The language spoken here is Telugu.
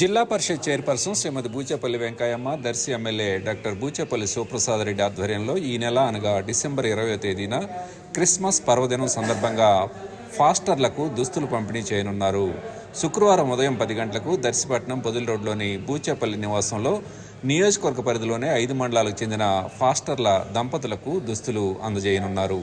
Zilla parishad chairperson Srimathi Buchepalli Venkayamma Darsi MLA doctor Buchepalli Sivaprasad Reddy ఆధ్వర్యంలో ఈ నెల అనగా డిసెంబర్ ఇరవై తేదీన క్రిస్మస్ పర్వదినం సందర్భంగా ఫాస్టర్లకు దుస్తులు పంపిణీ చేయనున్నారు. శుక్రవారం ఉదయం పది గంటలకు దర్శిపట్నం పొదుల రోడ్లోని బూచేపల్లి నివాసంలో నియోజకవర్గ పరిధిలోనే ఐదు మండలాలకు చెందిన ఫాస్టర్ల దంపతులకు దుస్తులు అందజేయనున్నారు.